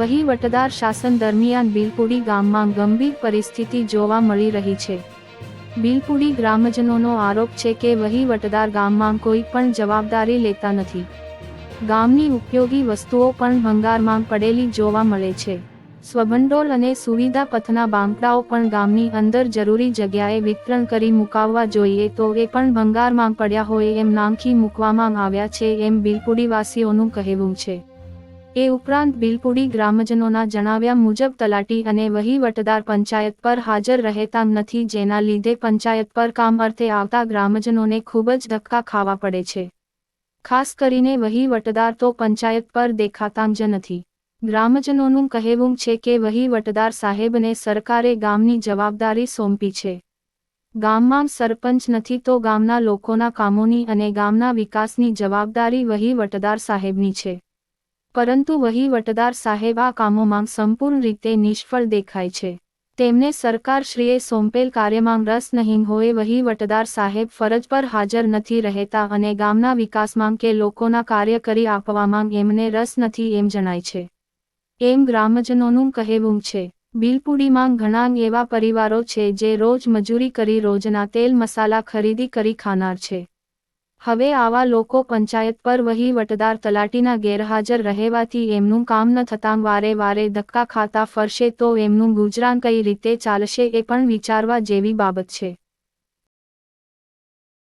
વહીવટદાર શાસન દરમિયાન બિલપુડી ગામમાં ગંભીર પરિસ્થિતિ જોવા મળી રહી છે. બિલપુડી ગ્રામજનોનો આરોપ છે કે વહીવટદાર ગામમાં કોઈ પણ જવાબદારી લેતા નથી. ગામની ઉપયોગી વસ્તુઓ પણ ભંગારમાં પડેલી જોવા મળે છે. સ્વભંડોળ અને સુવિધા પથના બાંકડાઓ પણ ગામની અંદર જરૂરી જગ્યાએ વિતરણ કરી મુકાવવા જોઈએ તો એ પણ ભંગારમાં પડ્યા હોય એમ નાંખી મૂકવામાં આવ્યા છે એમ બિલપુડીવાસીઓનું કહેવું છે. એ ઉપરાંત બિલપુડી ગ્રામજનોના જણાવ્યા મુજબ તલાટી અને વહીવટદાર પંચાયત પર હાજર રહેતા નથી જેના લીધે પંચાયત પર કામ અર્થે આવતા ગ્રામજનોને ખૂબ જ ધક્કા ખાવા પડે છે. ખાસ કરીને વહીવટદાર તો પંચાયત પર દેખાતા જ નથી. ગ્રામજનોનું કહેવું છે કે વહીવટદાર સાહેબને સરકારે ગામની જવાબદારી સોંપી છે. ગામમાં સરપંચ નથી તો ગામના લોકોના કામોની અને ગામના વિકાસની જવાબદારી વહીવટદાર સાહેબની છે. પરંતુ વહીવટદાર સાહેબ આ કામોમાં સંપૂર્ણ રીતે નિષ્ફળ દેખાય છે. તેમને સરકારશ્રીએ સોંપેલ કાર્યમાં રસ નહીં હોય વહીવટદાર સાહેબ ફરજ પર હાજર નથી રહેતા અને ગામના વિકાસમાં કે લોકોના કાર્ય કરી આપવામાં એમને રસ નથી એમ જણાય છે. એમ ગ્રામજનોનું કહેવું છે. બિલપુડીમાં ઘણા એવા પરિવારો છે જે રોજ મજૂરી કરી રોજના તેલ મસાલા ખરીદી કરી ખાનાર છે. હવે આવા લોકો પંચાયત પર વહીવટદાર તલાટીના ગેરહાજર રહેવાથી એમનું કામ ન થતાં વારે વારે ધક્કા ખાતા ફરશે તો એમનું ગુજરાન કઈ રીતે ચાલશે એ પણ વિચારવા જેવી બાબત છે.